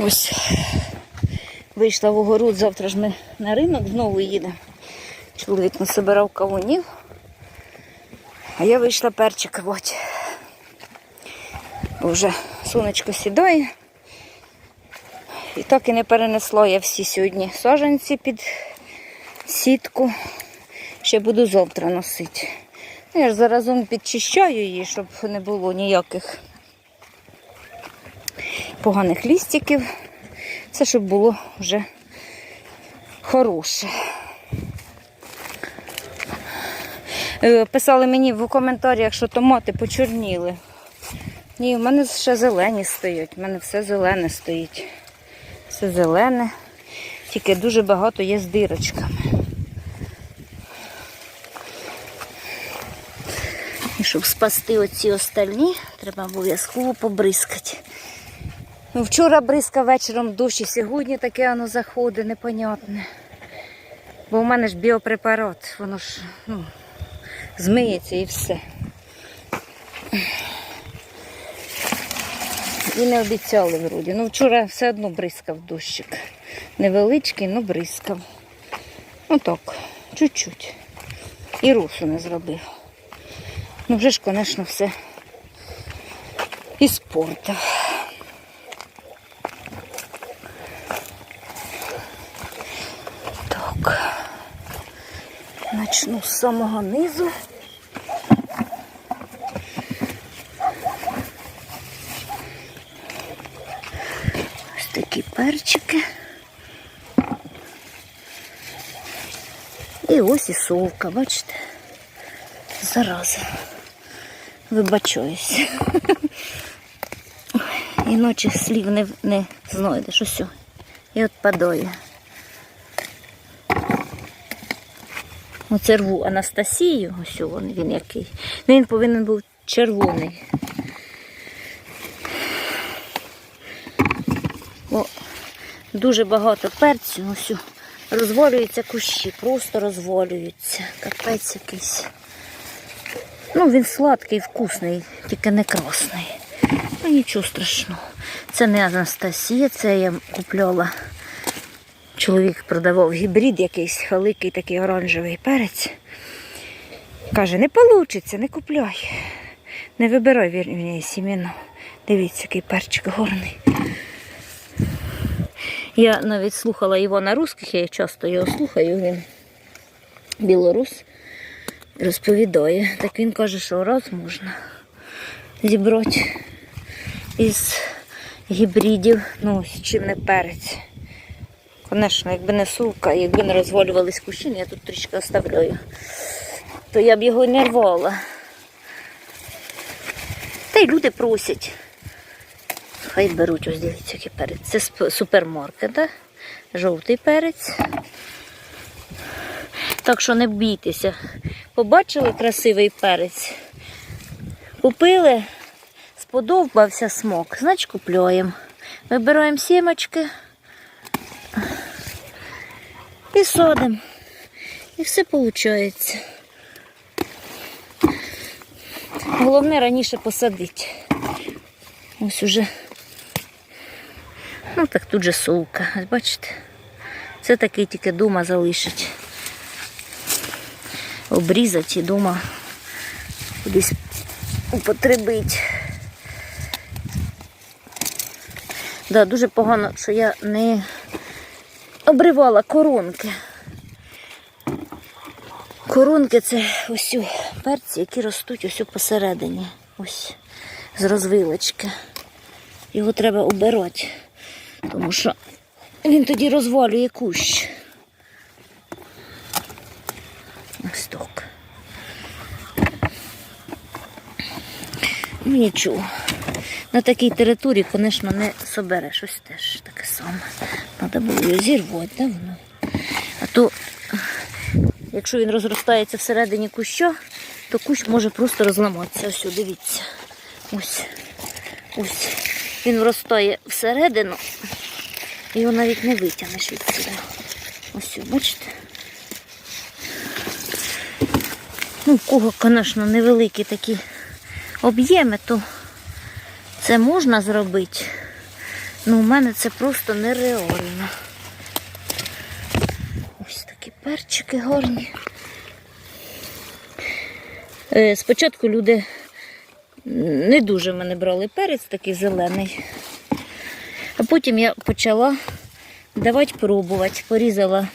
Ось вийшла в огород, завтра ж ми на ринок знову їдемо. Чоловік насобирав кавунів, а я вийшла перчик рвати. Бо вже сонечко сідає. І так і не перенесло я всі сьогодні саженці під сітку. Ще буду завтра носити. Ну, Я ж заразом підчищаю її, щоб не було ніяких поганих лістиків. Це щоб було вже хороше. Е, Писали мені в коментарях, що томати почорніли. Ні, в мене ще зелені стоять, в мене все зелене стоїть. Все зелене, тільки дуже багато є з дирочками. І щоб спасти оці остальні, треба обов'язково побризкати. Ну, вчора бризка вечором дощ, і сьогодні таке воно заходить, непонятне. Бо в мене ж біопрепарат, воно ж ну, змиється і все. І не обіцяли вроді. Ну вчора все одно бризкав дощик. Невеличкий, ну бризкав. Ну так, чуть-чуть. І русу не зробив. Ну вже ж, звісно, все іспортив. Так. Начну з самого низу. Ось такі перчики. І ось і совка, бачите? Зараза. Вибачаюсь. Іночі слів не, не знайдеш. Ось. І от Оце рву Анастасію, ось він, він який. Ну, він повинен був червоний. О, дуже багато перцю, ось розвалюються кущі, просто розвалюються. Капець якийсь. Ну, він сладкий, вкусний, тільки не красний. Ну, нічого страшного. Це не Анастасія, це я купляла. Чоловік продавав гібрид якийсь великий такий оранжевий перець. Каже, не вийде, не купляй. Не вибирай вірні сім'яну. Дивіться, який перчик горний. Я навіть слухала Івана Русських, я часто його слухаю, він білорус розповідає. Так він каже, що раз можна зібрати із гібридів, ну, ось чим не перець. Звісно, якби не сувка, якби не розвалювались кущини, я тут трішки оставляю, то я б його не рвала. Та й люди просять. Хай беруть, ось дивіться, який перець. Це супермаркет, да? жовтий перець. Так що не бійтеся. Побачили красивий перець, купили, сподобався смак, значить купляємо. Вибираємо сімочки і садимо. І все виходить. Головне раніше посадити. Ось уже. Ну так тут же совка. Бачите? Це такий тільки дома залишить. Обрізати і дома кудись употребить. Да, дуже погано, що я не обривала коронки. Коронки це ось перці, які ростуть ось посередині. Ось з розвилочки. Його треба обирати, тому що він тоді розвалює кущ. Ось так. Ну нічого. На такій території, звісно, не собереш. Ось теж таке саме. Треба було його зірвати давно. А то, якщо він розростається всередині куща, то кущ може просто розламатися. Ось, дивіться. Ось. Ось. Він вростає всередину. Його навіть не витягнеш від себе. Ось, бачите? Ну, в кого, звісно, невеликі такі об'єми, то це можна зробити. Ну, у мене це просто нереально. Ось такі перчики гарні. Е, Спочатку люди не дуже в мене брали перець такий зелений. А потім я почала давати пробувати. Порізала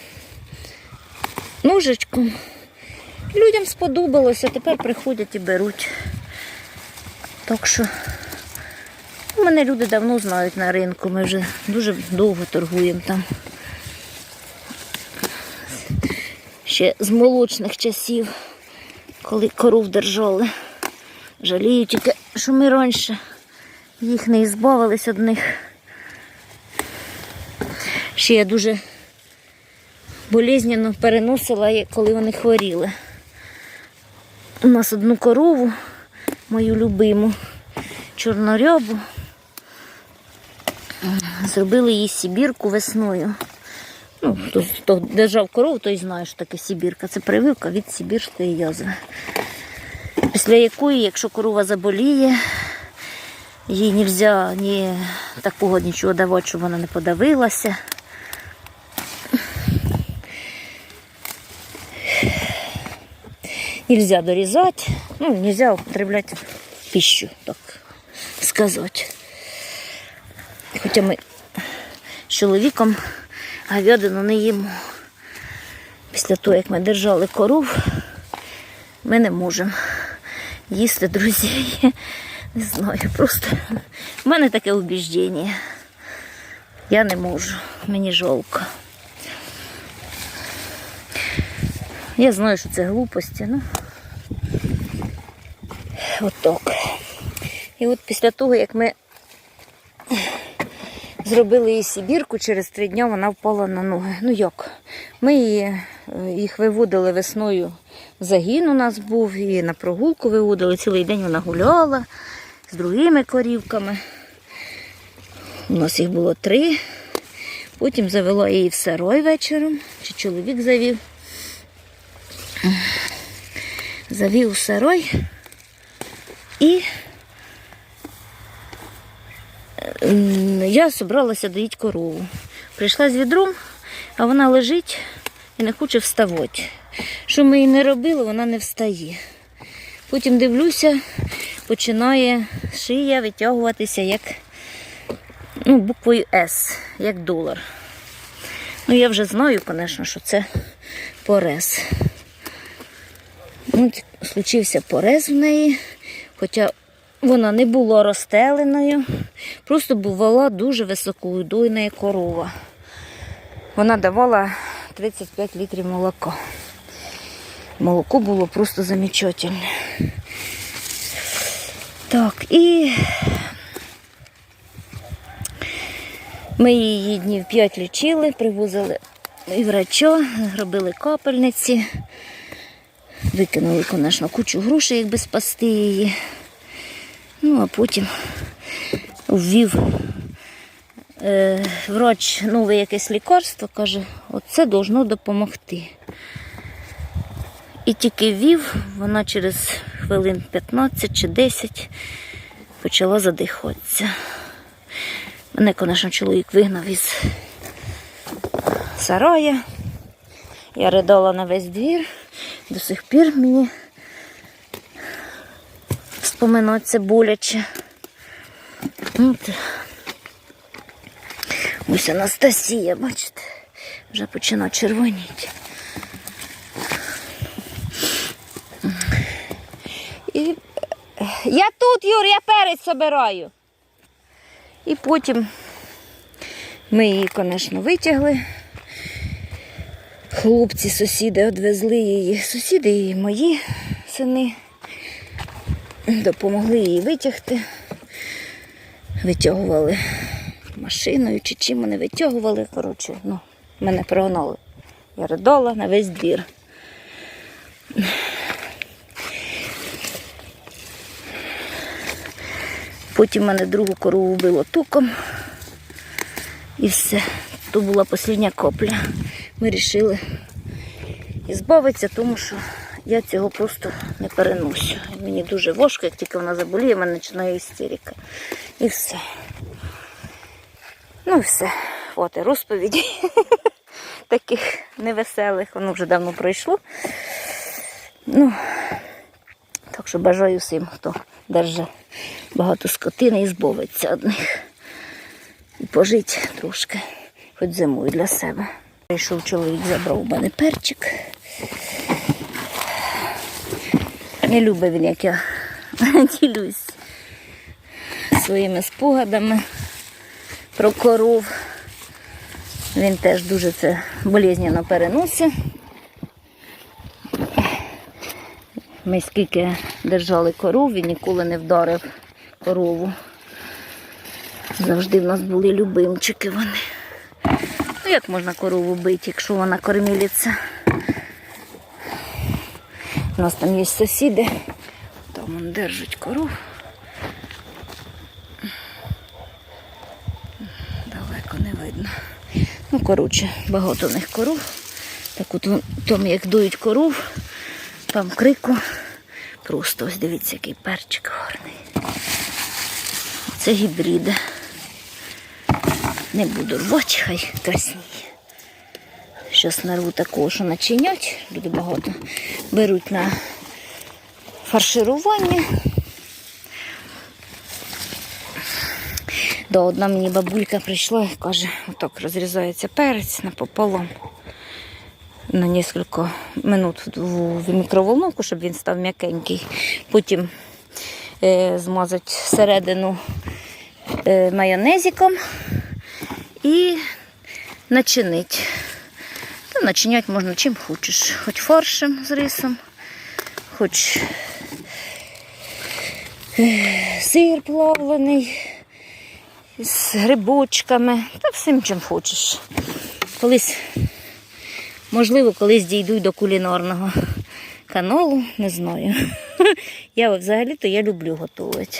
ножичком. Людям сподобалося, тепер приходять і беруть. Так що мене люди давно знають на ринку, ми вже дуже довго торгуємо там. Ще з молочних часів, коли коров держали. Жалію тільки, що ми раніше їх не ізбавились від них. Ще я дуже болезненно переносила, коли вони хворіли. У нас одну корову, мою любиму, чорнорябу. Зробили їй сібірку весною. Ну, хто, хто держав корову, той знає, що таке сібірка. Це прививка від сібірської язви. Після якої, якщо корова заболіє, їй не можна ні такого нічого давати, щоб вона не подавилася. Нельзя дорізати, ну, нельзя употреблять пищу, так сказати. Хоча ми з чоловіком говядину не їмо. Після того, як ми держали коров, ми не можемо їсти, друзі. Не знаю, просто в мене таке убіждення. Я не можу, мені жалко. Я знаю, що це глупості, ну отак. І от після того, як ми зробили їй сібірку, через три дні вона впала на ноги. Ну як? Ми її, е, їх виводили весною. Загін у нас був, і на прогулку виводили. Цілий день вона гуляла з другими корівками. У нас їх було три. Потім завела її в сарой вечором, чи чоловік завів. Завів у сарой і я зібралася доїти корову. Прийшла з відром, а вона лежить і не хоче вставати. Що ми їй не робили, вона не встає. Потім дивлюся, починає шия витягуватися як ну, буквою С, як долар. Ну, я вже знаю, звісно, що це порез. От случився порез в неї, хоча вона не була розстеленою, просто бувала дуже високоудойна корова. Вона давала 35 літрів молока. Молоко було просто замечательне. Так, і ми її днів 5 лічили, привозили і врача, робили капельниці. Викинули, звісно, кучу грошей, якби спасти її. Ну, а потім ввів е, врач нове якесь лікарство, каже, оце должно допомогти. І тільки ввів, вона через хвилин 15 чи 10 почала задихатися. Мене, звісно, чоловік вигнав із сарая. Я ридала на весь двір. До сих пір мені споминати це боляче. От. Ось Анастасія, бачите, вже починає червоніти. І... Я тут, Юр, я перець собираю. І потім ми її, звісно, витягли. Хлопці, сусіди відвезли її. Сусіди і мої сини допомогли її витягти. Витягували машиною чи чим вони витягували. Коротше, ну, мене прогнали. Я ридала на весь двір. Потім мене другу корову вбило туком. І все. То була остання копля. Ми вирішили збавитися, тому що я цього просто не переносю. Мені дуже важко, як тільки вона заболіє, в мене починає істерика. І все. Ну і все. От і розповіді таких невеселих. Воно вже давно пройшло. Ну, так що бажаю всім, хто держить багато скотини і збовиться від них. І пожить трошки, хоч зимою для себе. Прийшов чоловік, забрав у мене перчик. Не любить він, як я ділюсь своїми спогадами про коров. Він теж дуже це болезненно переносить. Ми скільки держали коров, він ніколи не вдарив корову. Завжди в нас були любимчики вони. Ну як можна корову бити, якщо вона кормілиться? Нас там є сусіди, там вони держать коров. Далеко не видно. Ну, коротше, багато в них коров. Так от там, як дують коров, там крику. Просто ось дивіться, який перчик гарний. Це гібриди. Не буду рвати, хай красніє. Щас нарву такого, що начинять. Люди багато беруть на фарширування. Да, одна мені бабулька прийшла і каже, отак розрізається перець напополам на кілька минут в мікроволновку, щоб він став м'якенький. Потім е, змазати всередину е, майонезиком і начинити. Та начиняти можна чим хочеш. Хоч фаршем з рисом, хоч е, сир плавлений з грибочками, та всім чим хочеш. Колись, можливо, колись дійду до кулінарного каналу, не знаю. Я взагалі-то я люблю готувати.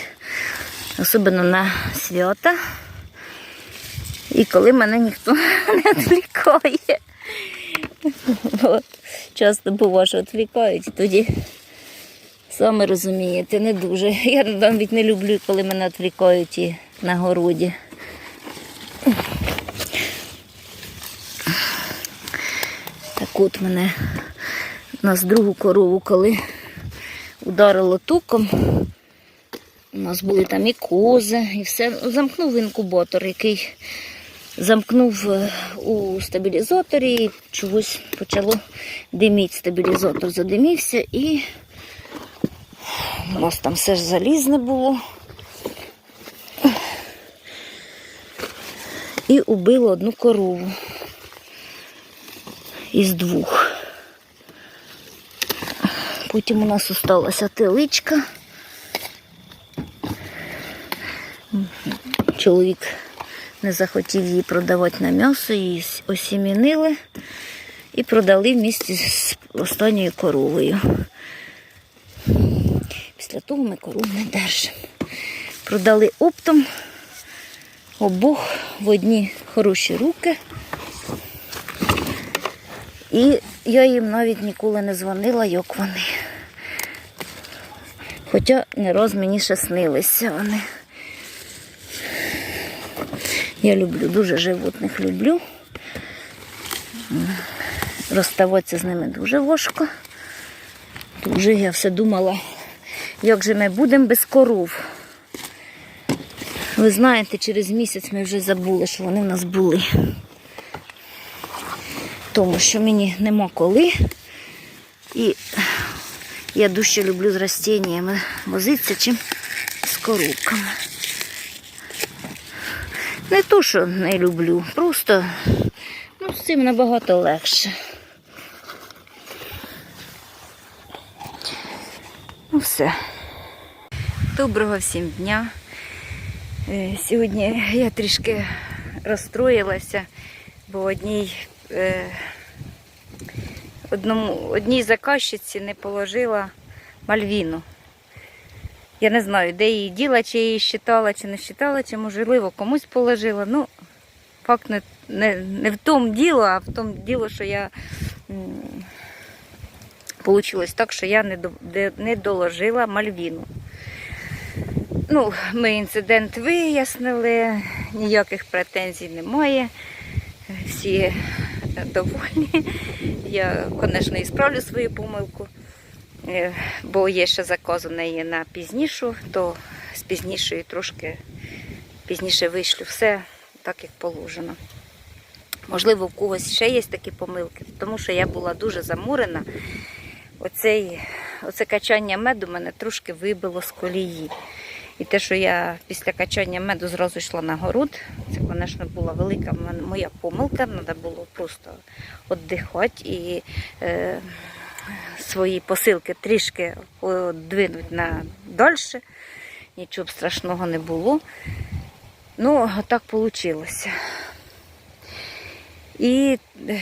Особливо на свята. І коли мене ніхто не відвлікає. Бо часто бува, що відвлікають, і тоді саме розумієте, не дуже. Я навіть не люблю, коли мене відвлікають і на городі. Так от мене у нас другу корову, коли ударило туком. У нас були там і кози, і все. Замкнув інкубатор, який замкнув е, у стабілізаторі, і чогось почало диміти. Стабілізатор задимівся і у нас там все ж залізне було. І убило одну корову із двох. Потім у нас осталася теличка. Чоловік не захотів її продавати на м'ясо, її осімінили і продали в місті з останньою коровою. Після того ми коров не держимо. Продали оптом обох в одні хороші руки. І я їм навіть ніколи не дзвонила, як вони. Хоча не раз мені ще снилися вони. Я люблю, дуже животних люблю. Розставатися з ними дуже важко. Дуже я все думала, як же ми будемо без коров. Ви знаєте, через місяць ми вже забули, що вони в нас були. Тому що мені нема коли. І я дужче люблю з растіннями возитися, чим з коробками. Не то, що не люблю, просто ну, з цим набагато легше. Ну все. Доброго всім дня. Е, Сьогодні я трішки розстроїлася, бо одній, е, одному, одній заказчиці не положила мальвіну. Я не знаю, де її діла, чи її щитала, чи не щитала, чи можливо комусь положила. Ну, факт не, не, не в тому діло, а в тому діло, що я Получилось так, що я не, до- не доложила мальвіну. Ну, ми інцидент вияснили, ніяких претензій немає. Всі довольні. Я, звісно, і справлю свою помилку, бо є ще заказ у неї на пізнішу, то з пізнішої трошки пізніше вишлю все так, як положено. Можливо, в когось ще є такі помилки, тому що я була дуже замурена. Оцей, оце качання меду мене трошки вибило з колії. І те, що я після качання меду зразу йшла на город, це, звісно, була велика моя помилка. Треба було просто віддихати і е, свої посилки трішки двинути на дольше. Нічого б страшного не було. Ну, так вийшло. І е,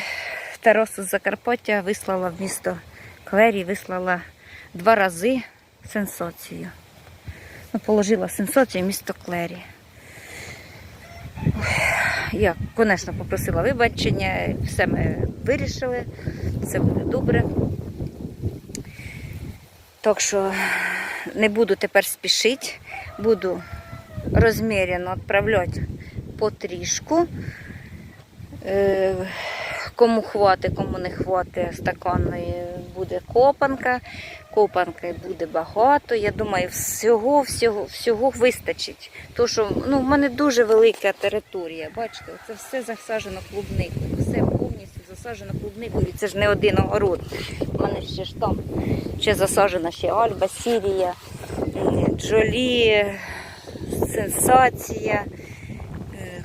Тарасу з Закарпаття вислала в місто Клері, вислала два рази сенсацію. Ну, положила сенсацію в місто Клері. Я, звісно, попросила вибачення, все ми вирішили, все буде добре. Так що не буду тепер спішити, буду розмірено відправляти потрішку. Е, Кому хватить, кому не хватить стаканної буде копанка. Копанки буде багато. Я думаю, всього, всього, всього вистачить. Тому що ну, в мене дуже велика територія. Бачите, це все засаджено клубникою. Повністю клубникою. Це ж не один огород. У мене ще ж там ще засаджена ще Альба, Сірія, Джолі, Сенсація, е,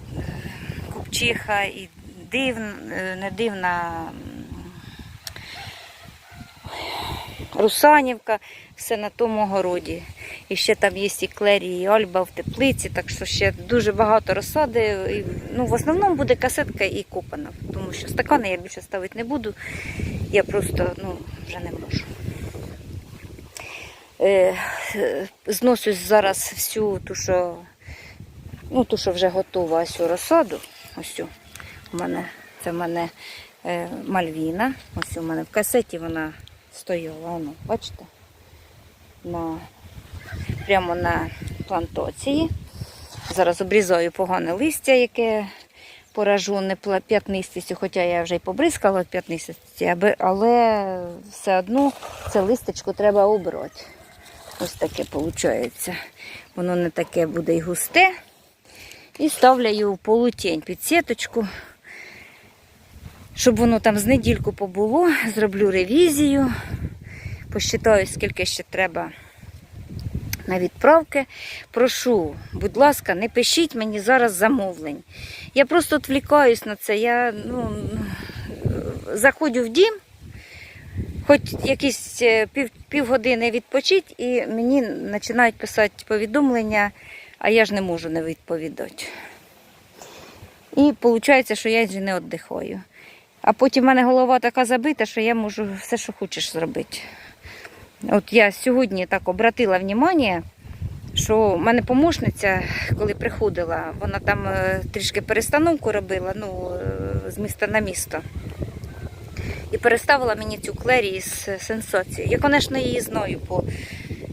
Купчиха і див, е, не дивна Русанівка, все на тому городі. І ще там є і Клері, і Альба в теплиці, так що ще дуже багато розсади. І, ну, в основному буде касетка і копана, тому що стакани я більше ставити не буду. Я просто ну, вже не можу. Е, зносю зараз всю ту, що, ну, ту, що вже готова, ось розсаду. Ось. У мене, це в мене е, мальвіна. Ось у мене в касеті вона стояла. Воно, бачите? На, прямо на плантації. Зараз обрізаю погане листя, яке поражу не п'ятнистістю, хоча я вже й побризкала п'ятнистості, але все одно це листечко треба обрати. Ось таке виходить. Воно не таке буде і густе. І ставлю в полутень під сіточку, щоб воно там з недільку побуло. Зроблю ревізію. Посчитаю, скільки ще треба на відправки. Прошу, будь ласка, не пишіть мені зараз замовлень. Я просто відвлікаюсь на це. Я ну, заходжу в дім, хоч якісь е, пів, півгодини відпочить, і мені починають писати повідомлення, а я ж не можу не відповідати. І виходить, що я вже не віддихаю. А потім в мене голова така забита, що я можу все, що хочеш зробити. От я сьогодні так обратила увагу, що в мене помощниця, коли приходила, вона там е, трішки перестановку робила ну, е, з міста на місто. І переставила мені цю клері з сенсацією. Я, звісно, її знаю по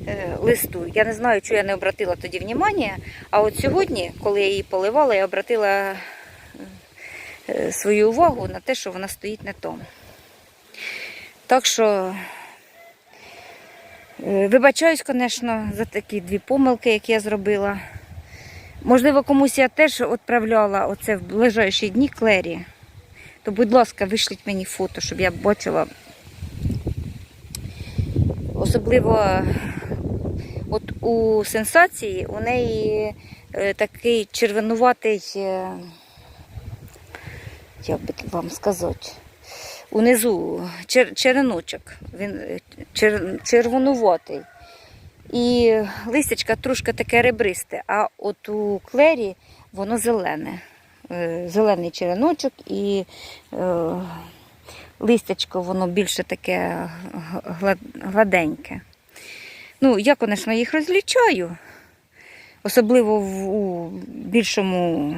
е, листу. Я не знаю, чого я не обратила тоді увагу. А от сьогодні, коли я її поливала, я обратила свою увагу на те, що вона стоїть не тому. Так що е, вибачаюсь, звісно, за такі дві помилки, які я зробила. Можливо, комусь я теж відправляла оце в ближайші дні клері. То, будь ласка, вишліть мені фото, щоб я бачила. Особливо от у сенсації у неї е, такий червонуватий, е, як би вам сказати, унизу чер, череночок. Він е, чер, червонуватий. І листячка трошки таке ребристе, а от у клері воно зелене. Е, Зелений череночок і е, листячко воно більше таке гладеньке. Ну, я, звісно, їх розлічаю, особливо в у більшому,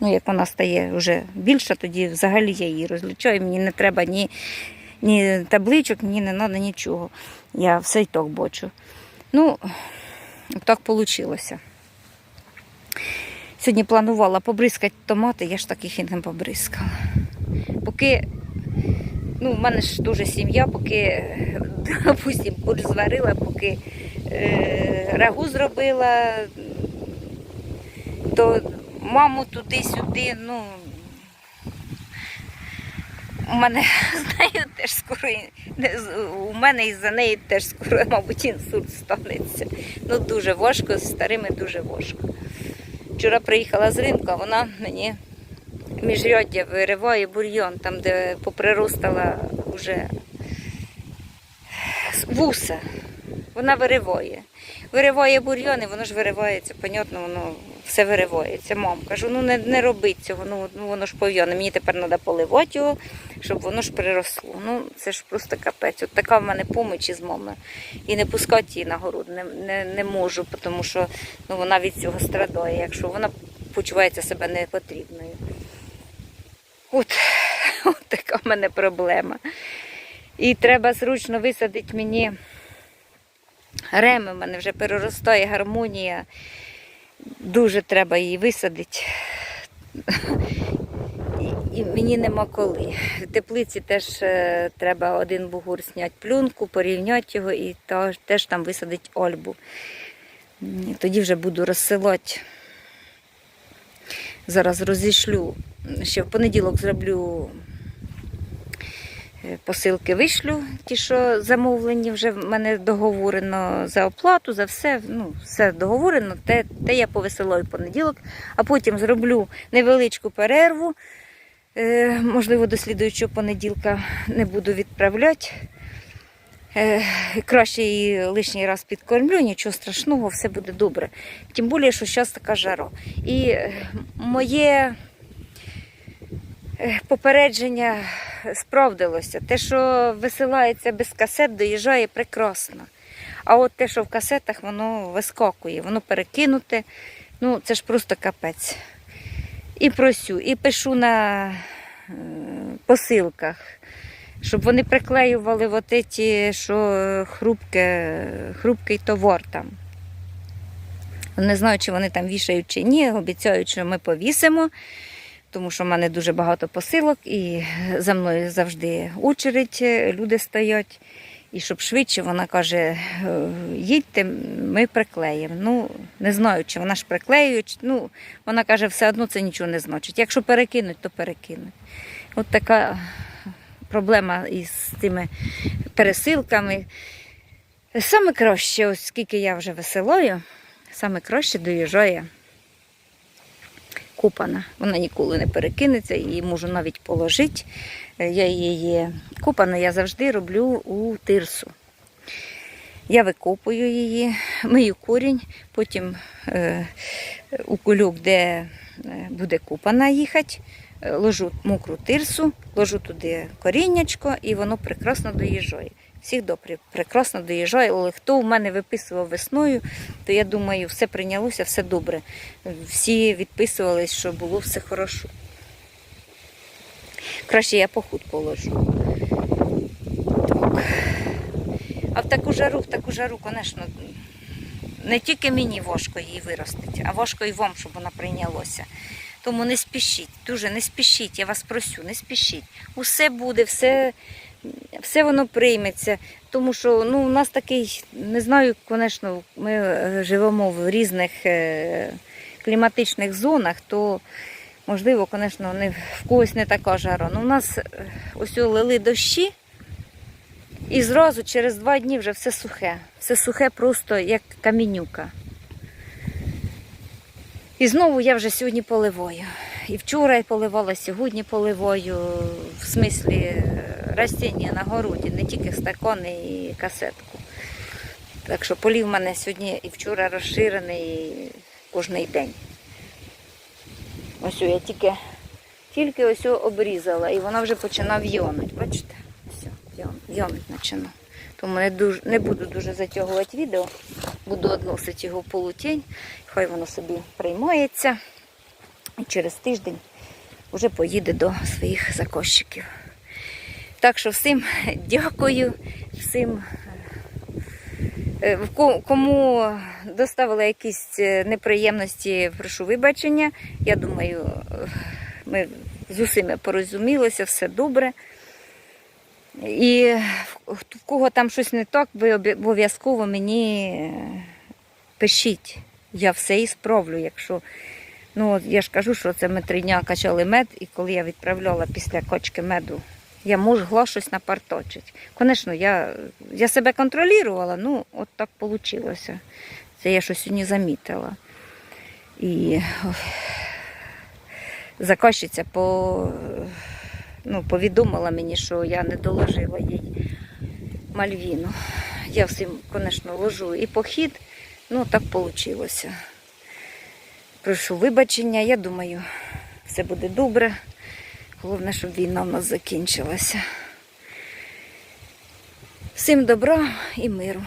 ну, як вона стає вже більша, тоді взагалі я її розлічаю. Мені не треба ні, ні табличок, ні не треба нічого. Я все й так бачу. Ну, так вийшло. Сьогодні планувала побризкати томати, я ж так їх і не побризкала. Поки, ну, в мене ж дуже сім'я, поки, допустим, борщ зварила, поки е, рагу зробила, то маму туди-сюди, ну. У мене з нею теж скоро у мене і за неї теж скоро, мабуть, інсульт станеться. Ну дуже важко, з старими дуже важко. Вчора приїхала з ринку, а вона мені міжряддя вириває бур'йон, там, де поприростала вже вуса. Вона вириває. Вириває бур'йон, і воно ж виривається, понятно, воно все виривається. Мам, кажу, ну не, не робіть цього, ну, ну воно ж пов'яне. Мені тепер треба поливати його, щоб воно ж приросло. Ну, це ж просто капець. От така в мене поміч із мами. І не пускати її на город не, не, не можу, тому що ну, вона від цього страдає, якщо вона почувається себе непотрібною. От, от така в мене проблема. І треба зручно висадити мені реми, в мене вже переростає гармонія. Дуже треба її висадити. І, мені нема коли. В теплиці теж е, треба один бугур зняти плюнку, порівняти його і теж там висадити ольбу. Тоді вже буду розсилати. Зараз розішлю. Ще в понеділок зроблю посилки вишлю, ті, що замовлені, вже в мене договорено за оплату, за все. Ну, все договорено, те, те я повисилаю в понеділок, а потім зроблю невеличку перерву. Е, можливо, до слідуючого понеділка не буду відправляти. Е, краще її лишній раз підкормлю, нічого страшного, все буде добре. Тим більше, що зараз така жара. І е, моє е, попередження справдилося. Те, що висилається без касет, доїжджає прекрасно. А от те, що в касетах, воно вискакує, воно перекинуте. Ну, це ж просто капець. І просю, і пишу на е, посилках, щоб вони приклеювали от ті, що е, хрупке, хрупкий товар там. Не знаю, чи вони там вішають чи ні. Обіцяють, що ми повісимо, тому що в мене дуже багато посилок, і за мною завжди очередь, е, люди стоять. І щоб швидше, вона каже, «Е, їдьте, ми приклеїмо. Ну, не знаю, чи вона ж приклеює. чи- Ну, вона каже, все одно це нічого не значить. Якщо перекинуть, то перекинуть. От така проблема із цими пересилками. Саме краще, ось скільки я вже веселою, саме краще доїжджає купана. Вона ніколи не перекинеться, її можу навіть положити. Е, Я її купану я завжди роблю у тирсу. Я викопую її, мию корінь, потім е, у кульок, де е, буде купана їхати, е, ложу мокру тирсу, ложу туди коріннячко і воно прекрасно доїжджає. Всіх добре, прекрасно доїжджає, хто в мене виписував весною, то я думаю, все прийнялося, все добре. Всі відписувались, що було все хорошо. Краще я похуд положу. Так. А в таку жару, в таку жару, звісно, не тільки мені важко її виростити, а важко і вам, щоб вона прийнялося. Тому не спішіть, дуже не спішіть, я вас просю, не спішіть. Усе буде, все, все воно прийметься. Тому що ну, у нас такий, не знаю, звісно, ми е, живемо в різних е, кліматичних зонах, то можливо, звісно, не, в когось не така жара. Ну, у нас е, ось лили дощі, і зразу через два дні вже все сухе. Все сухе просто як камінюка. І знову я вже сьогодні поливаю. І вчора поливала, сьогодні поливаю, в смислі е, растіння на городі, не тільки стакони і касетку. Так що полів в мене сьогодні і вчора розширений кожний день. Ось я тільки, тільки ось обрізала і вона вже починає вйомити. Бачите? Все, вйомить починає. Тому не, дуже, не буду дуже затягувати відео, буду відносити його в полутінь, хай воно собі приймається. І через тиждень вже поїде до своїх закощиків. Так що всім дякую, всім, е, кому доставила якісь е, неприємності, прошу вибачення. Я думаю, е, ми з усіма порозумілися, все добре. І в кого там щось не так, ви обов'язково мені пишіть. Я все і справлю, якщо. Ну, я ж кажу, що це ми три дня качали мед, і коли я відправляла після кочки меду, я могла щось напарточити. Звісно, я, я себе контролювала, ну от так вийшло. Це я щось сьогодні замітила. І ой, заказчиця по, ну, повідомила мені, що я не доложила їй мальвіну. Я всім, звісно, ложу і похід, ну так вийшло. Прошу вибачення, я думаю, все буде добре. Головне, щоб війна в нас закінчилася. Всім добра і миру.